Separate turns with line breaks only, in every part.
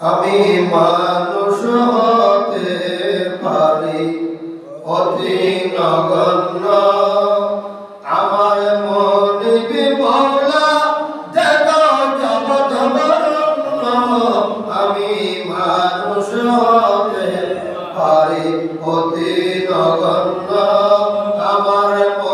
আমি মানুষ হতে পারি অতি নগণ্য আমার মনে বিমলা দেব জগৎ আমি মানুষ হতে পারি অতি নগণ্য আমার মনে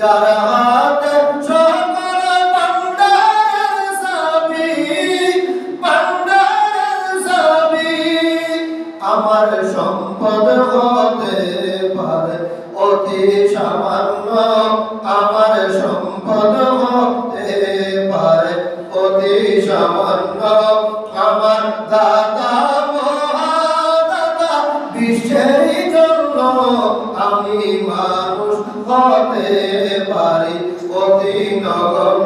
যার হাতে সকল আমার সম্পদ হতে পারে অতি সামান্য। আমার সম্পদ হতে পারি অতি নগণ্য